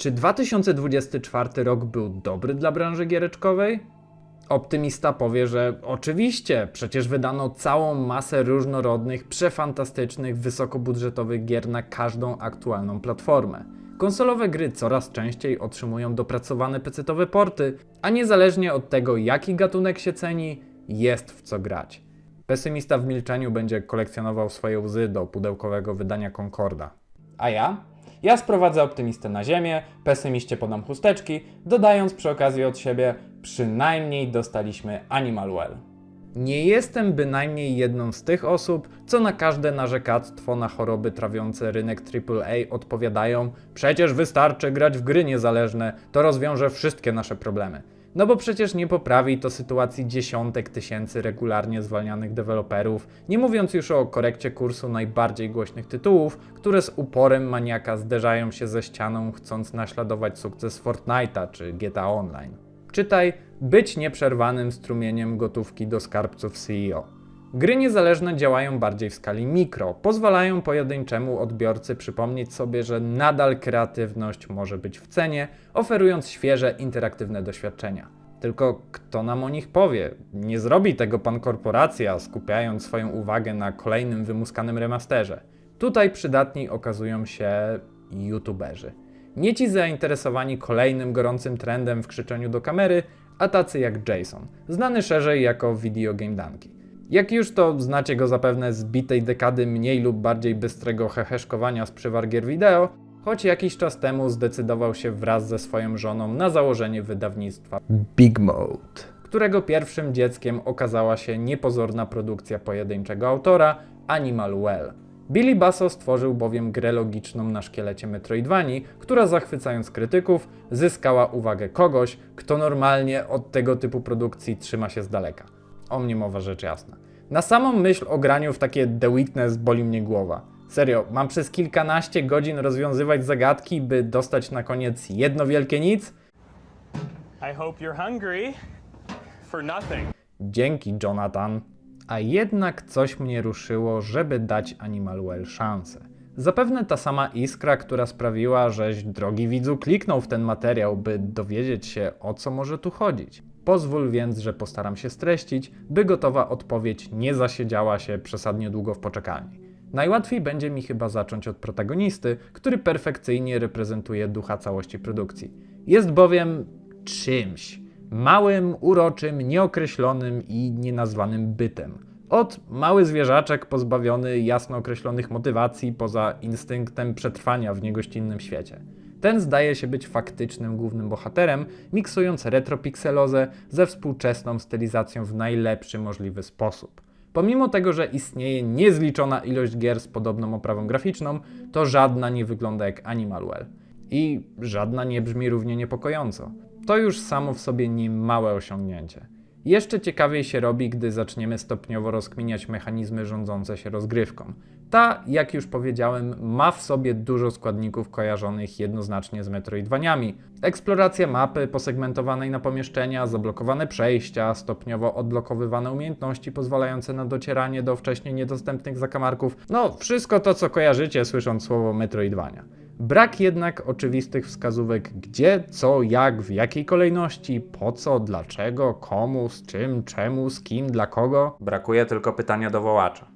Czy 2024 rok był dobry dla branży giereczkowej? Optymista powie, że oczywiście, przecież wydano całą masę różnorodnych, przefantastycznych, wysokobudżetowych gier na każdą aktualną platformę. Konsolowe gry coraz częściej otrzymują dopracowane pecetowe porty, a niezależnie od tego, jaki gatunek się ceni, jest w co grać. Pesymista w milczeniu będzie kolekcjonował swoje łzy do pudełkowego wydania Concorda. A ja? Ja sprowadzę optymistę na ziemię, pesymiście podam chusteczki, dodając przy okazji od siebie, przynajmniej dostaliśmy Animal Well. Nie jestem bynajmniej jedną z tych osób, co na każde narzekactwo na choroby trawiące rynek AAA odpowiadają: Przecież wystarczy grać w gry niezależne, to rozwiąże wszystkie nasze problemy. No bo przecież nie poprawi to sytuacji dziesiątek tysięcy regularnie zwalnianych deweloperów, nie mówiąc już o korekcie kursu najbardziej głośnych tytułów, które z uporem maniaka zderzają się ze ścianą, chcąc naśladować sukces Fortnite'a czy GTA Online. Czytaj, być nieprzerwanym strumieniem gotówki do skarbców CEO. Gry niezależne działają bardziej w skali mikro, pozwalają pojedynczemu odbiorcy przypomnieć sobie, że nadal kreatywność może być w cenie, oferując świeże, interaktywne doświadczenia. Tylko kto nam o nich powie? Nie zrobi tego pan korporacja, skupiając swoją uwagę na kolejnym wymuskanym remasterze. Tutaj przydatni okazują się youtuberzy. Nie ci zainteresowani kolejnym gorącym trendem w krzyczeniu do kamery, a tacy jak Jason, znany szerzej jako Video Game Danki. Jak już to znacie go zapewne z bitej dekady mniej lub bardziej bystrego heheszkowania z przywar gier wideo, choć jakiś czas temu zdecydował się wraz ze swoją żoną na założenie wydawnictwa Big Mode, którego pierwszym dzieckiem okazała się niepozorna produkcja pojedynczego autora Animal Well. Billy Basso stworzył bowiem grę logiczną na szkielecie Metroidvanii, która zachwycając krytyków zyskała uwagę kogoś, kto normalnie od tego typu produkcji trzyma się z daleka. O mnie mowa rzecz jasna. Na samą myśl o graniu w takie The Witness boli mnie głowa. Serio, mam przez kilkanaście godzin rozwiązywać zagadki, by dostać na koniec jedno wielkie nic? I hope you're hungry for nothing. Dzięki, Jonathan. A jednak coś mnie ruszyło, żeby dać Animal Well szansę. Zapewne ta sama iskra, która sprawiła, żeś, drogi widzu, kliknął w ten materiał, by dowiedzieć się, o co może tu chodzić. Pozwól więc, że postaram się streścić, by gotowa odpowiedź nie zasiedziała się przesadnie długo w poczekalni. Najłatwiej będzie mi chyba zacząć od protagonisty, który perfekcyjnie reprezentuje ducha całości produkcji. Jest bowiem czymś. Małym, uroczym, nieokreślonym i nienazwanym bytem. Od mały zwierzaczek pozbawiony jasno określonych motywacji poza instynktem przetrwania w niegościnnym świecie. Ten zdaje się być faktycznym głównym bohaterem, miksując retropikselozę ze współczesną stylizacją w najlepszy możliwy sposób. Pomimo tego, że istnieje niezliczona ilość gier z podobną oprawą graficzną, to żadna nie wygląda jak Animal Well. I żadna nie brzmi równie niepokojąco. To już samo w sobie niemałe osiągnięcie. Jeszcze ciekawiej się robi, gdy zaczniemy stopniowo rozkminiać mechanizmy rządzące się rozgrywką. Ta, jak już powiedziałem, ma w sobie dużo składników kojarzonych jednoznacznie z Metroidvaniami. Eksploracja mapy posegmentowanej na pomieszczenia, zablokowane przejścia, stopniowo odblokowywane umiejętności pozwalające na docieranie do wcześniej niedostępnych zakamarków. No, wszystko to, co kojarzycie słysząc słowo Metroidvania. Brak jednak oczywistych wskazówek gdzie, co, jak, w jakiej kolejności, po co, dlaczego, komu, z czym, czemu, z kim, dla kogo. Brakuje tylko pytania do wołacza.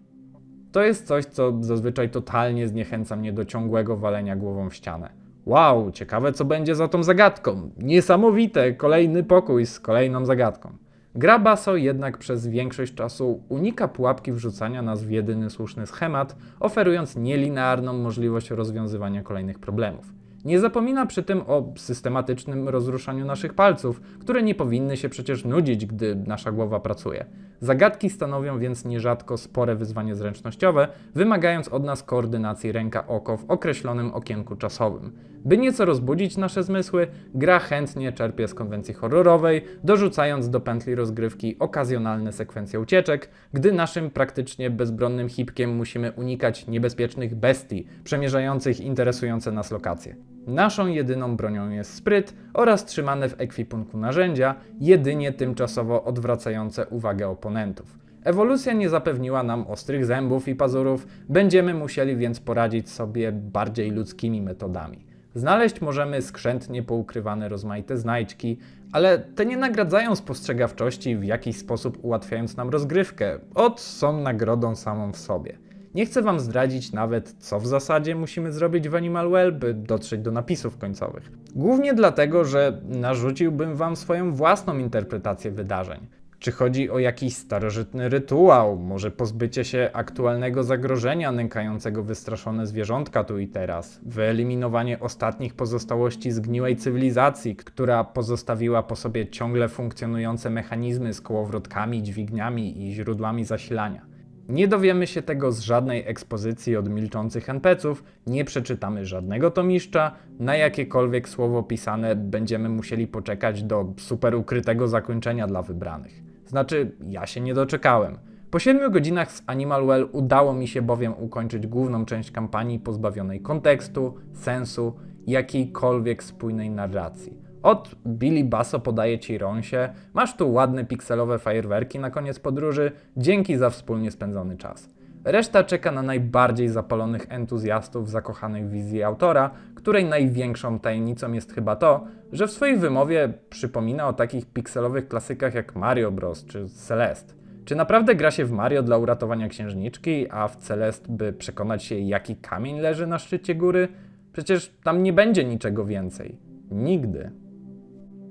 To jest coś, co zazwyczaj totalnie zniechęca mnie do ciągłego walenia głową w ścianę. Wow, ciekawe co będzie za tą zagadką. Niesamowite, kolejny pokój z kolejną zagadką. Gra Baso jednak przez większość czasu unika pułapki wrzucania nas w jedyny słuszny schemat, oferując nielinearną możliwość rozwiązywania kolejnych problemów. Nie zapomina przy tym o systematycznym rozruszaniu naszych palców, które nie powinny się przecież nudzić, gdy nasza głowa pracuje. Zagadki stanowią więc nierzadko spore wyzwanie zręcznościowe, wymagając od nas koordynacji ręka-oko w określonym okienku czasowym. By nieco rozbudzić nasze zmysły, gra chętnie czerpie z konwencji horrorowej, dorzucając do pętli rozgrywki okazjonalne sekwencje ucieczek, gdy naszym praktycznie bezbronnym hipkiem musimy unikać niebezpiecznych bestii przemierzających interesujące nas lokacje. Naszą jedyną bronią jest spryt oraz trzymane w ekwipunku narzędzia, jedynie tymczasowo odwracające uwagę oponentów. Ewolucja nie zapewniła nam ostrych zębów i pazurów, będziemy musieli więc poradzić sobie bardziej ludzkimi metodami. Znaleźć możemy skrzętnie poukrywane rozmaite znajdźki, ale te nie nagradzają spostrzegawczości w jakiś sposób ułatwiając nam rozgrywkę. Od są nagrodą samą w sobie. Nie chcę wam zdradzić nawet, co w zasadzie musimy zrobić w Animal Well, by dotrzeć do napisów końcowych. Głównie dlatego, że narzuciłbym wam swoją własną interpretację wydarzeń. Czy chodzi o jakiś starożytny rytuał, może pozbycie się aktualnego zagrożenia nękającego wystraszone zwierzątka tu i teraz, wyeliminowanie ostatnich pozostałości zgniłej cywilizacji, która pozostawiła po sobie ciągle funkcjonujące mechanizmy z kołowrotkami, dźwigniami i źródłami zasilania. Nie dowiemy się tego z żadnej ekspozycji od milczących NPC-ów, nie przeczytamy żadnego tomiszcza, na jakiekolwiek słowo pisane będziemy musieli poczekać do super ukrytego zakończenia dla wybranych. Znaczy, ja się nie doczekałem. Po 7 godzinach z Animal Well udało mi się bowiem ukończyć główną część kampanii pozbawionej kontekstu, sensu jakiejkolwiek spójnej narracji. Od Billy Basso podaje ci rąsie, masz tu ładne pikselowe fajerwerki na koniec podróży, dzięki za wspólnie spędzony czas. Reszta czeka na najbardziej zapalonych entuzjastów zakochanych wizji autora, której największą tajemnicą jest chyba to, że w swojej wymowie przypomina o takich pikselowych klasykach jak Mario Bros. czy Celeste. Czy naprawdę gra się w Mario dla uratowania księżniczki, a w Celeste by przekonać się jaki kamień leży na szczycie góry? Przecież tam nie będzie niczego więcej. Nigdy.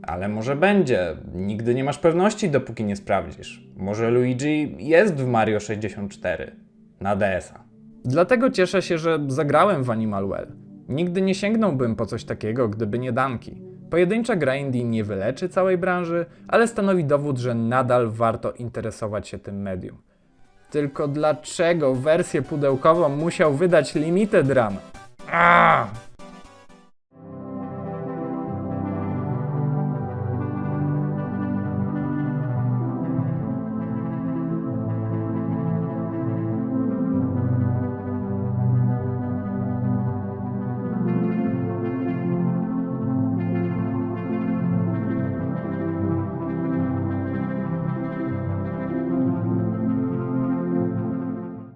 Ale może będzie. Nigdy nie masz pewności, dopóki nie sprawdzisz. Może Luigi jest w Mario 64 na DS-a. Dlatego cieszę się, że zagrałem w Animal Well. Nigdy nie sięgnąłbym po coś takiego, gdyby nie danki. Pojedyncza gra indie nie wyleczy całej branży, ale stanowi dowód, że nadal warto interesować się tym medium. Tylko dlaczego wersję pudełkową musiał wydać Limited Run? Aaaa!